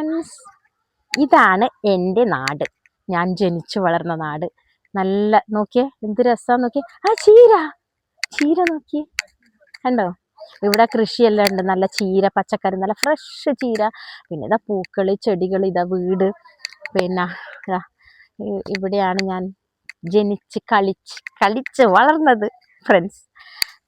Friends ഇതാണ് എന്റെ നാട്. ഞാൻ ജനിച്ചു വളർന്ന നാട്. നല്ല നോക്കിയേ എന്ത് രസമാന്ന് നോക്കിയേ. ആ ചീര. ചീര നോക്കിയേ. കണ്ടോ? ഇവിടെ കൃഷിയെല്ലാം ഉണ്ട്. നല്ല ചീര പച്ചക്കറി നല്ല ഫ്രഷ് ചീര. പിന്നെ ഇതാ പൂക്കൾ ചെടികൾ ഇതാ വീട്. പിന്നെ ഇവിടെയാണ് ഞാൻ ജനിച്ച് കളിച്ച് കളിച്ച് വളർന്നത് ഫ്രണ്ട്സ്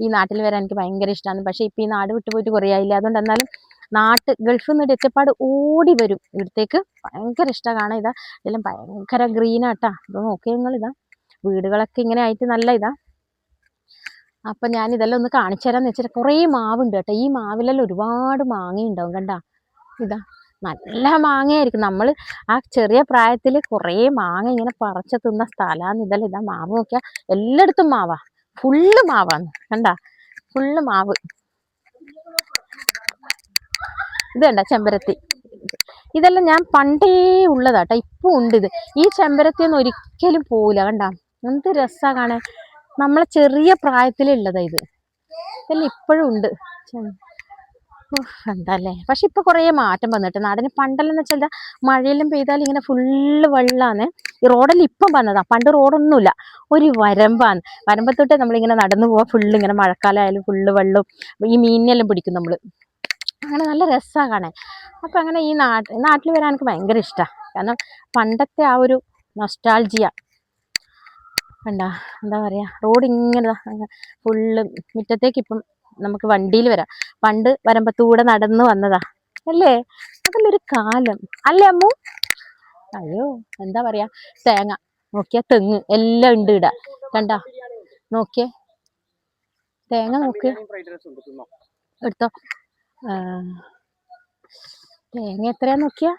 ഈ നാട്ടിൽ വരാൻ എനിക്ക് ഭയങ്കര ഇഷ്ടമാണ് പക്ഷേ ഇപ്പം ഈ നാട് വിട്ടുപോയിട്ട് കുറേ ആയില്ല? അതുകൊണ്ട് എന്നാലും നാട്ട് ഗൾഫിൽ നിന്ന് എത്തിയപ്പാട് ഓടി വരും. ഇവിടത്തേക്ക് ഭയങ്കര ഇഷ്ടമാണ് കാണാൻ ഇതാ. ഇതെല്ലാം ഭയങ്കര ഗ്രീനാട്ടാ ഇത് നോക്കിയേ നിങ്ങൾ ഇതാ. വീടുകളൊക്കെ ഇങ്ങനെ ആയിട്ട് നല്ല ഇതാ. അപ്പം ഞാൻ ഇതെല്ലാം ഒന്ന് കാണിച്ചു തരാന്ന് വെച്ചാൽ കുറേ മാവുണ്ട് കേട്ടോ. ഈ മാവിലെല്ലാം ഒരുപാട് മാങ്ങ ഉണ്ടാവും കണ്ട. ഇതാ. നല്ല മാങ്ങയായിരിക്കും. നമ്മൾ ആ ചെറിയ പ്രായത്തിൽ കുറേ മാങ്ങ ഇങ്ങനെ പറിച്ച് തിന്ന സ്ഥലമാണ് ഇതെല്ലാം ഇതാ. മാവ് നോക്കിയാൽ എല്ലായിടത്തും മാവാ. ഫുള്ള് മാവാന്ന് കണ്ട. ഫുള്ള് മാവ്. ഇത് കണ്ട ചെമ്പരത്തി. ഇതെല്ലാം ഞാൻ പണ്ടേ ഉള്ളതാട്ടോ ഇപ്പം ഉണ്ട് ഇത്. ഈ ചെമ്പരത്തി ഒന്നും ഒരിക്കലും പോവില്ല കണ്ട? എന്ത് രസമാണ് കാണാൻ. നമ്മളെ ചെറിയ പ്രായത്തിലുള്ളതാ ഇത്. ഇതെല്ലാം ഇപ്പോഴും ഉണ്ട്. എന്താല്ലേ? പക്ഷെ ഇപ്പൊ കുറേ മാറ്റം വന്നിട്ട് നാടിന് പണ്ടെല്ലാം വെച്ചാൽ എന്താ മഴയെല്ലാം പെയ്താൽ ഇങ്ങനെ ഫുള്ള് വെള്ളമാണ് ഈ റോഡെല്ലാം ഇപ്പം വന്നതാ പണ്ട് റോഡൊന്നുമില്ല ഒരു വരമ്പാണ് വരമ്പത്തോട്ടേ നമ്മളിങ്ങനെ നടന്നു പോവാ ഫുള്ള് ഇങ്ങനെ മഴക്കാലമായാലും ഫുള്ള് വെള്ളം ഈ മീനിനെല്ലാം പിടിക്കും നമ്മൾ അങ്ങനെ നല്ല രസമാണ് കാണാൻ. അപ്പോൾ അങ്ങനെ ഈ നാട്ടിൽ നാട്ടിൽ വരാൻ എനിക്ക് ഭയങ്കര ഇഷ്ടമാണ് കാരണം പണ്ടത്തെ ആ ഒരു നൊസ്റ്റാൾജിയ കണ്ട? എന്താ പറയുക റോഡ് ഇങ്ങനെ ഫുള്ള് മുറ്റത്തേക്ക് ഇപ്പം നമുക്ക് വണ്ടിയിൽ വരാം. പണ്ട് വരമ്പത്തൂടെ നടന്ന് വന്നതാ. അല്ലേ? അതിലൊരു കാലം. അല്ലേ അമ്മു? അയ്യോ എന്താ പറയാ? തേങ്ങ. നോക്കിയാ തെങ്ങ്. എല്ലാം ഉണ്ട് ഇടാ. കണ്ട? നോക്കിയേ? തേങ്ങ നോക്കിയ എടുത്തോ. തേങ്ങ എത്രയാ നോക്കിയാ?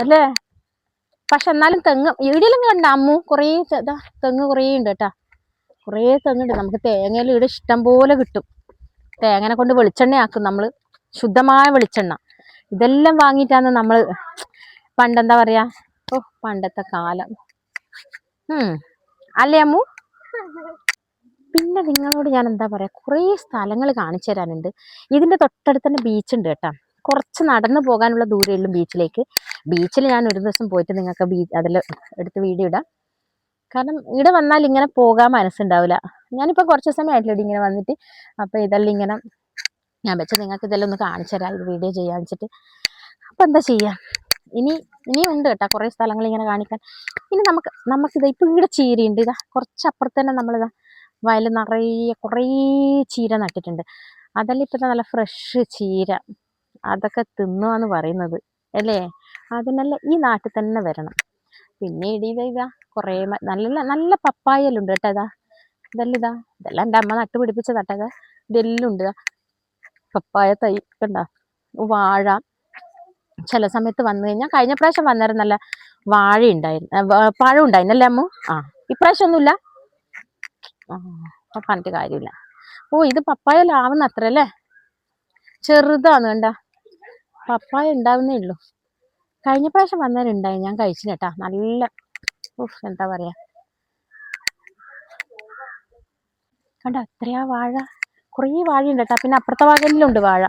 അല്ലേ? പക്ഷെ എന്നാലും തെങ്ങ് ഈടെല്ലാം കണ്ട അമ്മു? കുറേ തെ- ദാ തെങ്ങ് കുറേ ഉണ്ട് കേട്ടാ. കുറേ തെങ്ങുണ്ട് നമുക്ക് തേങ്ങയിൽ ഇവിടെ ഇഷ്ടം പോലെ കിട്ടും. തേങ്ങനെ കൊണ്ട് വെളിച്ചെണ്ണയാക്കും നമ്മൾ ശുദ്ധമായ വെളിച്ചെണ്ണ. ഇതെല്ലാം വാങ്ങിയിട്ടാണ് നമ്മൾ പണ്ടെന്താ പറയാ? ഓ പണ്ടത്തെ കാലം. അല്ലേ അമ്മു? പിന്നെ നിങ്ങളോട് ഞാൻ എന്താ പറയുക കുറേ സ്ഥലങ്ങൾ കാണിച്ചു തരാനുണ്ട്. ഇതിന്റെ തൊട്ടടുത്ത് തന്നെ ബീച്ച് ഉണ്ട് കേട്ടോ. കുറച്ച് നടന്നു പോകാനുള്ള ദൂരമുള്ളൂ ബീച്ചിലേക്ക്. ബീച്ചിൽ ഞാൻ ഒരു ദിവസം പോയിട്ട് നിങ്ങൾക്ക് ബീ അതിൽ എടുത്ത് വീഡിയോ ഇടാം. കാരണം ഇവിടെ വന്നാൽ ഇങ്ങനെ പോകാൻ മനസ്സുണ്ടാവില്ല. ഞാനിപ്പോൾ കുറച്ച് സമയമായിട്ടില്ല ഇങ്ങനെ വന്നിട്ട്. അപ്പോൾ ഇതെല്ലാം ഇങ്ങനെ ഞാൻ വെച്ചാൽ നിങ്ങൾക്ക് ഇതെല്ലാം ഒന്ന് കാണിച്ചു തരാം. ഒരു വീഡിയോ ചെയ്യാൻ വെച്ചിട്ട്. അപ്പോൾ എന്താ ചെയ്യുക ഇനി ഇനിയും ഉണ്ട് കേട്ടോ കുറേ സ്ഥലങ്ങൾ ഇങ്ങനെ കാണിക്കാൻ. ഇനി നമുക്ക് നമുക്കിത് ഇപ്പം ഇവിടെ ചീരയുണ്ട്. ഇതാ കുറച്ച് അപ്പുറത്ത് തന്നെ നമ്മളിതാ വയൽ നിറയെ കുറേ ചീര നട്ടിട്ടുണ്ട്. അതെല്ലാം ഇപ്പം നല്ല ഫ്രഷ് ചീര? അതൊക്കെ തിന്നുവാന്ന് പറയുന്നത് അല്ലേ? അതിനെല്ലാം ഈ നാട്ടിൽ തന്നെ വരണം. പിന്നെ ഇടീത ഇതാ കുറേ നല്ല നല്ല പപ്പായലുണ്ട് കേട്ടോ ഇതാ. ഇതെല്ലാം ഇതാ? ഇതെല്ലാം എന്റെ അമ്മ നട്ട് പിടിപ്പിച്ചതാട്ടോ ഇതാ. ഇതെല്ലാം ഉണ്ട് പപ്പായ തൈ കണ്ടോ? വാഴ. ചില സമയത്ത് വന്നു കഴിഞ്ഞാൽ കഴിഞ്ഞ പ്രാവശ്യം വന്നേരം നല്ല വാഴ ഉണ്ടായിരുന്നു പഴം ഉണ്ടായിരുന്നല്ലേ അമ്മു? ആ ഇപ്രാവശ്യം ഒന്നുമില്ല. അപ്പൊ പറഞ്ഞിട്ട് കാര്യമില്ല. ഓ ഇത് പപ്പായ ലാവുന്ന അത്ര അല്ലേ ചെറുതാണ് കണ്ട. പപ്പായ ഉണ്ടാവുന്നേ ഉള്ളൂ. കഴിഞ്ഞ പ്രാവശ്യം വന്നവരുണ്ടായി ഞാൻ കഴിച്ചു കേട്ടാ. നല്ല ഉഫ് എന്താ പറയാ. കണ്ട അത്രയാ വാഴ. കുറേ വാഴ ഉണ്ട് കേട്ടാ. പിന്നെ അപ്പുറത്തെ വകലിലുണ്ട് വാഴ.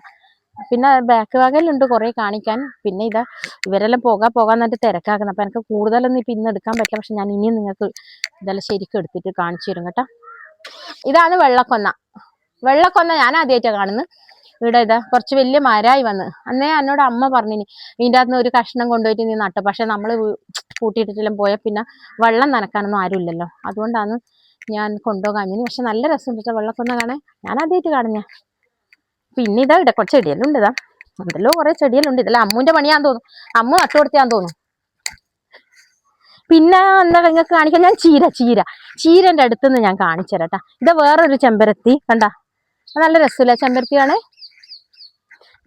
പിന്നെ ബാക്ക് വകയിലുണ്ട് കുറേ കാണിക്കാൻ. പിന്നെ ഇതാ ഇവരെല്ലാം പോകാൻ പോകാൻ എന്നിട്ട് തിരക്കാക്കുന്നത് അപ്പൊ എനിക്ക് കൂടുതലൊന്നും ഇപ്പൊ ഇന്ന് എടുക്കാൻ പറ്റില്ല. പക്ഷെ ഞാൻ ഇനിയും നിങ്ങൾക്ക് ഇതെല്ലാം ശരിക്കും എടുത്തിട്ട് കാണിച്ചു തരും കേട്ടോ. ഇതാണ് വെള്ളക്കൊന്ന. വെള്ളക്കൊന്ന ഞാൻ ആദ്യമായിട്ടാണ് കാണുന്നത്. ഇവിടെ ഇതാ കുറച്ച് വലിയ മരമായി വന്ന്. അന്നേ എന്നോട് അമ്മ പറഞ്ഞിനി ഇതിന്റെ അകത്ത് ഒരു കഷ്ണം കൊണ്ടുപോയിട്ട് നീ നട്ടു. പക്ഷെ നമ്മൾ കൂട്ടിയിട്ടിട്ടെല്ലാം പോയാൽ പിന്നെ വെള്ളം നനക്കാനൊന്നും ആരുമില്ലല്ലോ. അതുകൊണ്ടാണ് ഞാൻ കൊണ്ടുപോകാഞ്ഞിന് പക്ഷെ നല്ല രസം കേട്ടോ വെള്ളക്കൊന്ന കാണാൻ. ഞാൻ ആദ്യമായിട്ട് കാണുന്ന. പിന്നെ ഇതാ ഇവിടെ കുറച്ച് ചെടിയെല്ലാം ഉണ്ട് ഇതാ. എന്തെല്ലോ കുറെ ചെടിയെല്ലാം ഉണ്ട്. ഇതെല്ലാം അമ്മുവിന്റെ പണിയാന്ന് തോന്നുന്നു. അമ്മു നട്ടു കൊടുത്തിയാന്ന് തോന്നുന്നു. പിന്നെ എന്താ നിങ്ങൾക്ക് കാണിക്കാം ഞാൻ ചീര ചീര. ചീരന്റെ അടുത്തുനിന്ന് ഞാൻ കാണിച്ചു തരാം ട്ടാ. ഇത് വേറൊരു ചെമ്പരത്തി കണ്ട? നല്ല രസമില്ല? ചെമ്പരത്തിയാണ്?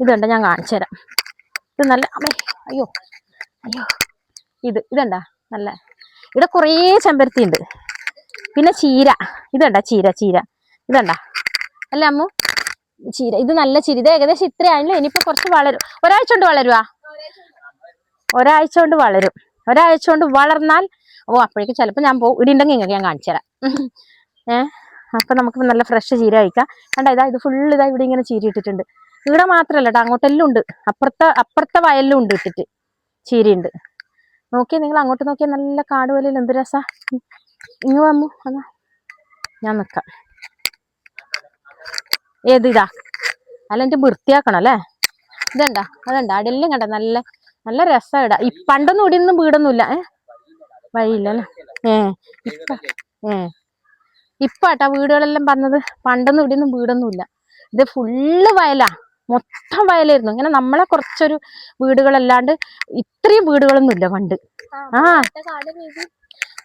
ഇതുണ്ട് ഞാൻ കാണിച്ചു തരാം. ഇത് നല്ല അയ്യോ അയ്യോ. ഇത് ഇതുണ്ട നല്ല ഇവിടെ കുറേ ചെമ്പരത്തി ഉണ്ട്. പിന്നെ ചീര. ഇതുണ്ട ചീര ചീര. ഇതുണ്ട അല്ല അമ്മു ചീര. ഇത് നല്ല ചീര. ഇത് ഏകദേശം ഇത്രയാണല്ലോ ഇനിയിപ്പോ കുറച്ച് വളരും. ഒരാഴ്ച കൊണ്ട് വളരുവാ? ഒരാഴ്ച കൊണ്ട് വളരും. ഒരാഴ്ച കൊണ്ട് വളർന്നാൽ ഓ അപ്പോഴേക്കും ചിലപ്പോൾ ഞാൻ പോകും ഇവിടെ ഉണ്ടെങ്കിൽ ഇങ്ങനെ ഞാൻ കാണിച്ചു തരാം. ഏഹ് അപ്പൊ നമുക്ക് നല്ല ഫ്രഷ് ചീര കഴിക്കാം. കണ്ട ഇതാ ഇത് ഫുള്ള് ഇതാ ഇവിടെ ഇങ്ങനെ ചീര ഇട്ടിട്ടുണ്ട്. ഇവിടെ മാത്രമല്ല കേട്ടോ അങ്ങോട്ടെല്ലാം ഉണ്ട്. അപ്പുറത്തെ അപ്പുറത്തെ വയലിലും ഉണ്ട് ഇട്ടിട്ട് ചീരയുണ്ട്. നോക്കിയാൽ നിങ്ങൾ അങ്ങോട്ട് നോക്കിയാൽ നല്ല കാട് പോലെ എന്ത് രസാ? ഇങ്ങ് വന്നു അതാ ഞാൻ നിക്കാം. ഏത് ഇതാ? അല്ല എന്റെ വൃത്തിയാക്കണം അല്ലേ? ഇതണ്ട അതണ്ട അടിയെല്ലാം കണ്ട നല്ല നല്ല രസം ഇടാ ഈ പണ്ടൊന്നും ഇവിടെ ഒന്നും വീടൊന്നുമില്ല. ഏ? വഴിയില്ല അല്ലേ? ഏ. ഇപ്പ ഏ. ഇപ്പാട്ടാ വീടുകളെല്ലാം പറഞ്ഞത് പണ്ടൊന്നും ഇവിടെ ഒന്നും വീടൊന്നുമില്ല. ഇത് ഫുള്ള് വയലാ. മൊത്തം വയലായിരുന്നു. ഇങ്ങനെ നമ്മളെ കുറച്ചൊരു വീടുകളല്ലാണ്ട് ഇത്രയും വീടുകളൊന്നും ഇല്ല പണ്ട്. ആ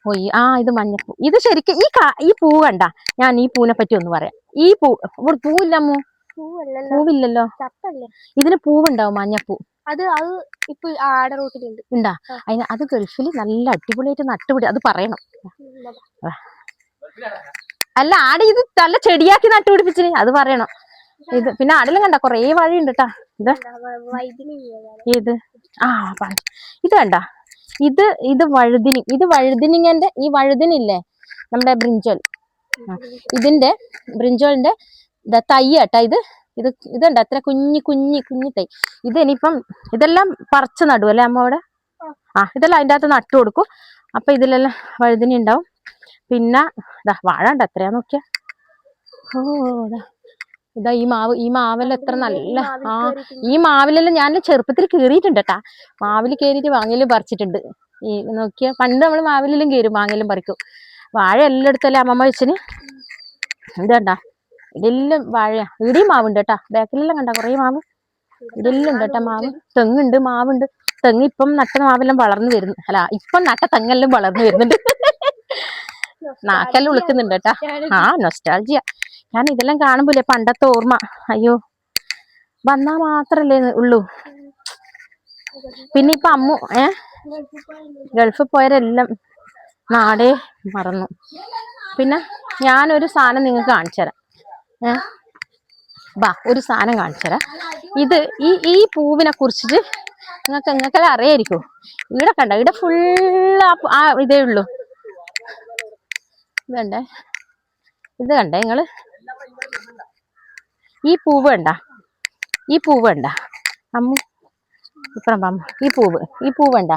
ഓയ് ആ ഇത് മഞ്ഞപ്പൂ. ഇത് ശരിക്കും ഈ ഈ പൂ കണ്ട. ഞാൻ ഈ പൂവിനെ പറ്റി ഒന്ന് പറയാം. ഈ പൂ ഇവിടെ പൂവില്ല അമ്മു? പൂവല്ലല്ലോ. പൂവില്ലല്ലോ. ഇതിന് പൂവുണ്ടാവും മഞ്ഞപ്പൂ. അത് അത് ഇപ്പൊ ആടെ റോട്ടിലുണ്ട് ഉണ്ടാ അതിന് അത് ഗൾഫിൽ നല്ല അടിപൊളിയായിട്ട് നട്ടുപിടി അത് പറയണം. അല്ല ആടെ ഇത് നല്ല ചെടിയാക്കി നട്ടുപിടിപ്പിച്ചിന് അത് പറയണം. ഇത് പിന്നെ ആടെല്ലാം കണ്ട കൊറേ വഴിയുണ്ട് കേട്ടാ ഇത് ഏത് ആ ഇത് കണ്ട. ഇത് ഇത് വഴുതിനി ഇത് വഴുതിനിങ്ങന്റെ ഈ വഴുതിനില്ലേ നമ്മുടെ ബ്രിഞ്ചോൽ. ഇതിന്റെ ബ്രിഞ്ചോളിന്റെ തയ്യ തൈ കേട്ടാ ഇത്? ഇത് ഇതുണ്ട്. അത്ര കുഞ്ഞി കുഞ്ഞി കുഞ്ഞി തൈ. ഇത് ഇനിയിപ്പം ഇതെല്ലാം പറിച്ച് നടും അല്ലേ അമ്മ അവിടെ? ആ. ഇതെല്ലാം അതിന്റെ അകത്ത് നട്ടു കൊടുക്കും. അപ്പൊ ഇതിലെല്ലാം വഴുതിനി ഉണ്ടാവും. പിന്നെ ഇതാ വാഴ ഉണ്ട്. എത്രയാ നോക്കിയാ. ഓ ഇതാ ഈ മാവ് ഈ മാവെല്ലാം എത്ര നല്ല ആ ഈ മാവിലെല്ലാം ഞാൻ ചെറുപ്പത്തിൽ കീറിയിട്ടുണ്ട് കേട്ടാ. മാവിൽ കയറിയിട്ട് വാങ്ങലും പറിച്ചിട്ടുണ്ട്. ഈ നോക്കിയ. പണ്ട് നമ്മൾ മാവിലെല്ലാം കയറും വാങ്ങലും പറിക്കും. വാഴ എല്ലായിടത്തല്ലേ അമ്മമ്മ വെച്ചിന് കണ്ടാ ഇതെല്ലാം വാഴ. ഇവിടെയും മാവുണ്ട് കേട്ടാ. ബാക്കിലെല്ലാം കണ്ട? കുറേ മാവ്. ഇതെല്ലാം ഉണ്ട് കേട്ടാ മാവ്. തെങ്ങുണ്ട് മാവുണ്ട്. തെങ്ങ് ഇപ്പം നട്ട മാവെല്ലാം വളർന്നു വരുന്നു. അല്ല ഇപ്പം നട്ട തെങ്ങെല്ലാം വളർന്നു വരുന്നുണ്ട്. നാക്കെല്ലാം ഉളുക്കുന്നുണ്ട് കേട്ടാ. ആ നൊസ്റ്റാൾജിയ ഞാൻ ഇതെല്ലാം കാണുമ്പോലെ പണ്ടത്തെ ഓർമ്മ. അയ്യോ. വന്നാ മാത്രല്ലേ ഉള്ളൂ. പിന്നെ ഇപ്പൊ അമ്മു ഏ? ഗൾഫിൽ പോയവരെല്ലാം നാടേ മറന്നു. പിന്നെ ഞാനൊരു സാധനം നിങ്ങൾക്ക് കാണിച്ചു തരാം ബാ ഒരു സാധനം കാണിച്ചു തരാം ഇത് ഈ ഈ പൂവിനെ കുറിച്ചിട്ട് നിങ്ങൾക്ക് നിങ്ങൾക്കത് അറിയായിരിക്കും? ഇവിടെ കണ്ട? ഇവിടെ ഫുള്ള് ആ ഇതേ ഉള്ളൂ. ഇത് കണ്ടേ? ഇത് കണ്ടേ നിങ്ങൾ ഈ പൂവ് കണ്ട? ഈ പൂവ് കണ്ട? അമ്മു ഇപ്പറം ഈ പൂവ് ഈ പൂവ് കണ്ട?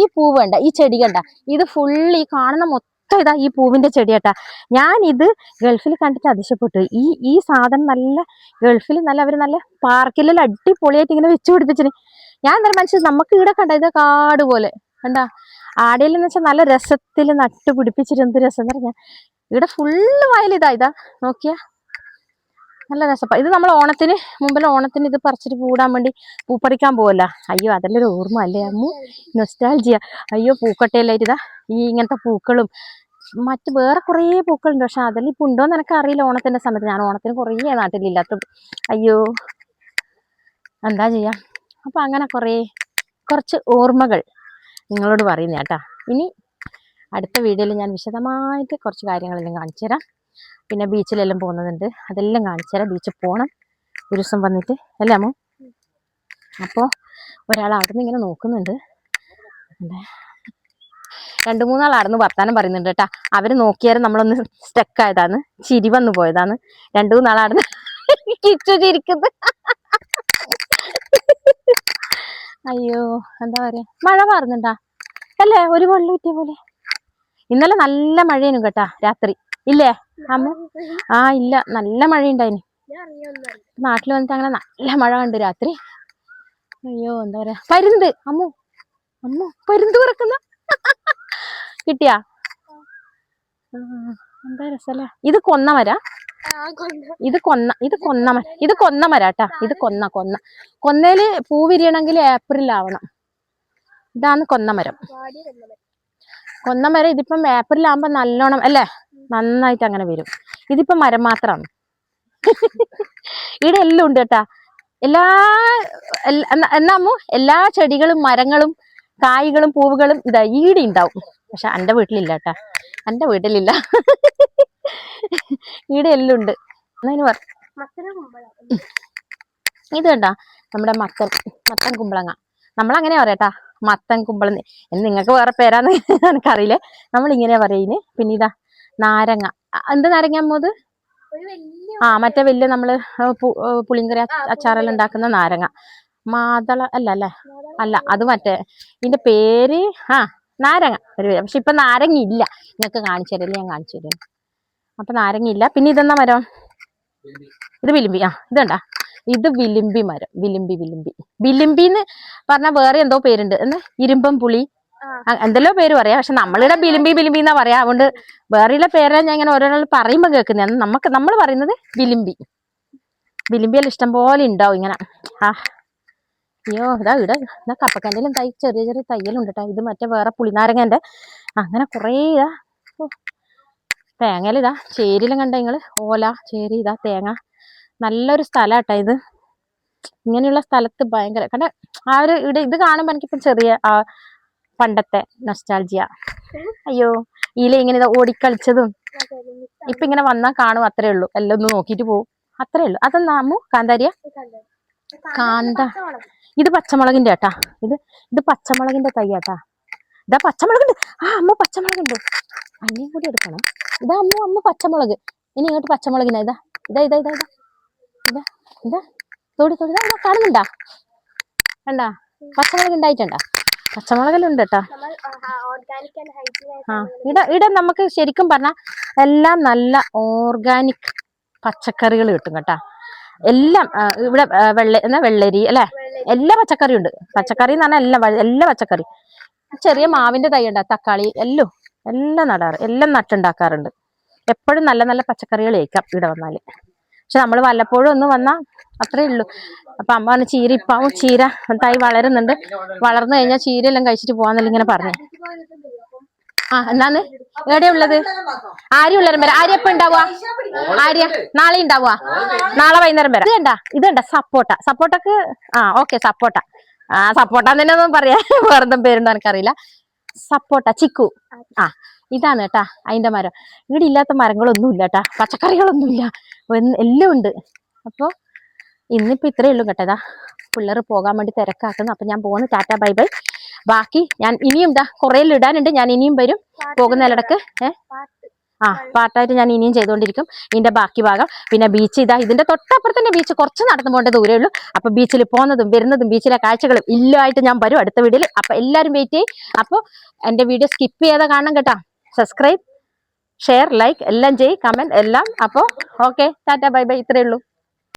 ഈ പൂവ് കണ്ട? ഈ ചെടി കണ്ട? ഇത് ഫുള്ള് ഈ കാണുന്ന മൊത്തം ഇതാ ഈ പൂവിന്റെ ചെടിയാട്ടാ. ഞാനിത് ഗൾഫിൽ കണ്ടിട്ട് അതിശപ്പെട്ടു. ഈ ഈ സാധനം നല്ല ഗൾഫിൽ നല്ല അവർ നല്ല പാർക്കിലെല്ലാം അടിപൊളിയായിട്ട് ഇങ്ങനെ വെച്ചു പിടിപ്പിച്ചിന്. ഞാൻ എന്തായാലും മനസ്സിൽ നമുക്ക് ഇവിടെ കണ്ട? ഇത് കാട് പോലെ. കണ്ടാ? ആടയിലെന്ന് വെച്ചാൽ നല്ല രസത്തിൽ നട്ട് പിടിപ്പിച്ചിട്ട് എന്ത് രസം എന്ന് പറഞ്ഞാൽ ഇവിടെ ഫുള്ള് വയലിതാ ഇതാ ഇതാ. നോക്കിയാ? നല്ല രസപ്പ ഇത് നമ്മൾ ഓണത്തിന് മുമ്പിൽ ഓണത്തിന് ഇത് പറിച്ചിട്ട് പൂടാൻ വേണ്ടി പൂപ്പറിക്കാൻ പോവല്ല. അയ്യോ അതെല്ലാം ഒരു ഓർമ്മ അല്ലേ അമ്മു? നൊസ്റ്റാൾജിയ അയ്യോ പൂക്കട്ടയല്ലേ ഇതാ ഈ ഇങ്ങനത്തെ പൂക്കളും മറ്റ് വേറെ കുറേ പൂക്കളുണ്ട്. പക്ഷെ അതിൽ ഇപ്പം ഉണ്ടോന്ന് എനിക്ക് അറിയില്ല ഓണത്തിന്റെ സമയത്ത്. ഞാൻ ഓണത്തിന് കുറേ നാട്ടിലില്ലാത്തത് അയ്യോ. എന്താ ചെയ്യാം? അപ്പം അങ്ങനെ കുറേ കുറച്ച് ഓർമ്മകൾ നിങ്ങളോട് പറയുന്ന കേട്ടാ. ഇനി അടുത്ത വീഡിയോയിൽ ഞാൻ വിശദമായിട്ട് കുറച്ച് കാര്യങ്ങളെല്ലാം കാണിച്ചു തരാം. പിന്നെ ബീച്ചിലെല്ലാം പോകുന്നതുണ്ട്. അതെല്ലാം കാണിച്ചു തരാം. ബീച്ചിൽ പോകണം ഒരു ദിവസം വന്നിട്ട്. അല്ലേ അമ്മ? അപ്പോൾ ഒരാൾ അവിടെ നിന്ന് ഇങ്ങനെ നോക്കുന്നുണ്ട്. എന്താ? രണ്ട് മൂന്നാൾ അടന്ന് വർത്താനം പറയുന്നുണ്ട് കേട്ടാ. അവർ നോക്കിയാലും നമ്മളൊന്ന് സ്റ്റക്ക് ആയതാണ്. ചിരി വന്നു പോയതാണ്. രണ്ടു മൂന്നാൾ അടന്ന് കിച്ചു ചിരിക്കുന്നത് അയ്യോ എന്താ പറയാ? മഴ മാറുന്നുണ്ടാ അല്ലേ? ഒരു വെള്ളം കിട്ടിയ പോലെ. ഇന്നലെ നല്ല മഴയേനു കേട്ടാ രാത്രി. ഇല്ലേ അമ്മ? ആ ഇല്ല. നല്ല മഴയുണ്ടായിന്. നാട്ടിൽ വന്നിട്ട് അങ്ങനെ നല്ല മഴ കണ്ടു രാത്രി. അയ്യോ എന്താ പറയാ? പരുന്ത്. അമ്മു അമ്മു പരുന്ത് പറക്കുന്ന? കിട്ടിയാ? എന്താ രസല്ലേ? ഇത് കൊന്ന മര ഇത് കൊന്ന ഇത് കൊന്ന മര ഇത് കൊന്ന മര കേട്ടാ ഇത് കൊന്ന കൊന്ന. കൊന്നേൽ പൂ വിരിയണമെങ്കിൽ ഏപ്രിൽ ആവണം. ഇതാണ് കൊന്നമരം. കൊന്നമരം ഇതിപ്പം ഏപ്രിൽ ആകുമ്പോ നല്ലോണം അല്ലേ? നന്നായിട്ട് അങ്ങനെ വരും. ഇതിപ്പം മരം മാത്രമാണ് ഇവിടെ എല്ലാം ഉണ്ട് കേട്ടാ. എല്ലാ എന്നാ- എന്നാമോ എല്ലാ ചെടികളും മരങ്ങളും കായ്കളും പൂവുകളും ഇതാ ഈടി ഉണ്ടാവും. പക്ഷെ എന്റെ വീട്ടിലില്ല കേട്ടാ. എന്റെ വീട്ടിലില്ല. ഈടെ എല്ലാം ഉണ്ട്. എന്നതിന് പറ. ഇത് കണ്ടാ നമ്മുടെ മത്തൻ മത്തൻ കുമ്പളങ്ങ. നമ്മളങ്ങനെ പറയട്ടാ മത്തൻ കുമ്പളന്ന് നിങ്ങൾക്ക് വേറെ പേരാന്ന് എനിക്കറിയില്ലേ. നമ്മൾ പറയുന്നത് പറയുന്നേ പിന്നെ ഇതാ നാരങ്ങ. എന്ത് നാരങ്ങ അമ്മത് ആ മറ്റേ വലിയ നമ്മൾ പുളിങ്കറി അച്ചാറെല്ലാം ഉണ്ടാക്കുന്ന നാരങ്ങ. മാതള അല്ല അല്ലേ. അല്ല അത് മറ്റേ ഇതിന്റെ പേര് ആ നാരങ്ങ. ഒരു പക്ഷെ ഇപ്പൊ നാരങ്ങ ഇല്ല നിങ്ങൾക്ക് കാണിച്ചു തരല്ലേ ഞാൻ കാണിച്ചു തരും. അപ്പൊ നാരങ്ങ ഇല്ല പിന്നെ ഇതെന്നാ മരം? ഇത് വിലിമ്പി ആ ഇതുണ്ടാ ഇത് വിലിമ്പി മരം. വിലിമ്പി വിലിമ്പി വിലിമ്പിന്ന് പറഞ്ഞാൽ വേറെ എന്തോ പേരുണ്ട്. എന്ന്? ഇരുമ്പം പുളി. എന്തെല്ലോ പേര് പറയാം. പക്ഷെ നമ്മളിവിടെ ബിലിമ്പി ബിലിമ്പി എന്നാ പറയാ. അതുകൊണ്ട് വേറെയുള്ള പേരാ ഞാൻ ഇങ്ങനെ ഓരോരാൾ പറയുമ്പോൾ കേൾക്കുന്നേ. നമുക്ക് നമ്മൾ പറയുന്നത് ബിലിമ്പി വിലിമ്പിയെല്ലാം ഇഷ്ടം പോലെ ഉണ്ടാവും ഇങ്ങനെ. ആ അയ്യോ ഇതാ ഇവിടെ ഇതാ തൈ ചെറിയ ചെറിയ തയ്യലുണ്ട് കേട്ടോ ഇത് മറ്റേ വേറെ പുളിനാരങ്ങന്റെ അങ്ങനെ കുറേ ഇതാ തേങ്ങയിലിതാ ചേരിയിലും കണ്ട നിങ്ങൾ ഓല ചേരി ഇതാ തേങ്ങ. നല്ലൊരു സ്ഥലം കേട്ടോ ഇത്. ഇങ്ങനെയുള്ള സ്ഥലത്ത് ഭയങ്കര കണ്ട ആ ഒരു ഇവിടെ ഇത് കാണുമ്പോൾ എനിക്കിപ്പം ചെറിയ ആ പണ്ടത്തെ നൊസ്റ്റാൾജിയ അയ്യോ ഇല ഇങ്ങനെ ഇതാ ഓടിക്കളിച്ചതും ഇപ്പൊ ഇങ്ങനെ വന്നാൽ കാണും അത്രേ ഉള്ളൂ. എല്ലാം ഒന്ന് നോക്കിയിട്ട് പോകും അത്രേ ഉള്ളൂ. അതെന്നാ അമ്മു? കാന്താരിയ? കാന്ത. ഇത് പച്ചമുളകിന്റെ ഏട്ടാ ഇത് ഇത് പച്ചമുളകിന്റെ തൈയാട്ടാ. ഇതാ പച്ചമുളകുണ്ട്. ആ അമ്മ പച്ചമുളകുണ്ട്. അന്നേം കൂടി എടുക്കണം. ഇതാ അമ്മ അമ്മ പച്ചമുളക്. ഇനി ഇങ്ങോട്ട് പച്ചമുളകിനാ. ഇതാ ഇതാ ഇതാ ഇതാ ഇതാ. ഇതാ ഇതാ. തൊടി തൊടി. ഇതാ കാണുന്നുണ്ടാ? കണ്ടാ? പച്ചമുളക് ഉണ്ടായിട്ടുണ്ടാ? പച്ചമുളകെല്ലാം ഉണ്ട് കേട്ടാ. ആ ഇട ഇട നമുക്ക് ശരിക്കും പറഞ്ഞാൽ എല്ലാം നല്ല ഓർഗാനിക് പച്ചക്കറികൾ കിട്ടും കേട്ടാ. എല്ലാം ഇവിടെ വെള്ള എന്നാ വെള്ളരി അല്ലെ? എല്ലാ പച്ചക്കറിയും ഉണ്ട് പച്ചക്കറി എന്ന് പറഞ്ഞാൽ എല്ലാം എല്ലാ പച്ചക്കറി. ചെറിയ മാവിന്റെ തൈ ഉണ്ട്? തക്കാളി എല്ലാം എല്ലാം നടാറ്. എല്ലാം നട്ടുണ്ടാക്കാറുണ്ട്. എപ്പോഴും നല്ല നല്ല പച്ചക്കറികൾ കഴിക്കാം ഇവിടെ വന്നാൽ. പക്ഷെ നമ്മൾ വല്ലപ്പോഴും ഒന്ന് വന്നാൽ അത്രേ ഉള്ളൂ. അപ്പൊ അമ്മ പറഞ്ഞ ചീര ഇപ്പാവും ചീര തൈ വളരുന്നുണ്ട്. വളർന്നു കഴിഞ്ഞാൽ ചീരയെല്ലാം കഴിച്ചിട്ട് പോവാന്നല്ല ഇങ്ങനെ പറഞ്ഞു. ആ എന്നാന്ന്? എവിടെ ഉള്ളത് ആര്യ ഉള്ളരം വരാം. ആര്യ എപ്പോ ഉണ്ടാവുക. ആര്യ നാളെ ഉണ്ടാവുക. നാളെ വൈകുന്നേരം വരാം. ഇത് ഉണ്ടാ ഇത് കണ്ട സപ്പോട്ട. സപ്പോട്ടക്ക് ആ ഓക്കെ സപ്പോട്ട. ആ സപ്പോട്ട തന്നെ ഒന്നും പറയാ വേറെന്തും പേരുണ്ടോ എനിക്കറിയില്ല. സപ്പോട്ട ചിക്കു. ആ ഇതാണ് കേട്ടാ അതിന്റെ മരം. ഇവിടെ ഇല്ലാത്ത മരങ്ങളൊന്നും ഇല്ല കേട്ടാ പച്ചക്കറികളൊന്നും ഇല്ല എല്ലാം ഉണ്ട്. അപ്പൊ ഇന്നിപ്പോ ഇത്രയേ ഉള്ളൂ കേട്ടതാ പിള്ളേർ പോകാൻ വേണ്ടി തിരക്കാക്കുന്നു. അപ്പൊ ഞാൻ പോകുന്നു ടാറ്റ ബൈ ബൈ. ബാക്കി ഞാൻ ഇനിയും ഇതാ കുറേ ഇടാനുണ്ട്. ഞാൻ ഇനിയും വരും. പോകുന്നതിലടക്ക് ഏ? ആ പാട്ടായിട്ട് ഞാൻ ഇനിയും ചെയ്തുകൊണ്ടിരിക്കും. ഇതിന്റെ ബാക്കി ഭാഗം. പിന്നെ ബീച്ച് ഇതാ ഇതിന്റെ തൊട്ടപ്പുറത്ത് തന്നെ ബീച്ച് കുറച്ച് നടന്നു പോകേണ്ട ദൂരേ ഉള്ളൂ. അപ്പൊ ബീച്ചിൽ പോകുന്നതും വരുന്നതും ബീച്ചിലെ കാഴ്ചകളും ഇല്ലായിട്ട് ഞാൻ വരും അടുത്ത വീഡിയോയിൽ അപ്പൊ എല്ലാവരും വെയിറ്റ് ചെയ്യും. അപ്പോൾ എന്റെ വീഡിയോ സ്കിപ്പ് ചെയ്യാതെ കാണണം കേട്ടോ. സബ്സ്ക്രൈബ് ഷെയർ ലൈക്ക് എല്ലാം ചെയ്യ് കമന്റ് എല്ലാം. അപ്പോൾ ഓക്കെ ടാറ്റ ബൈ ബൈ ഇത്രയേ ഉള്ളൂ.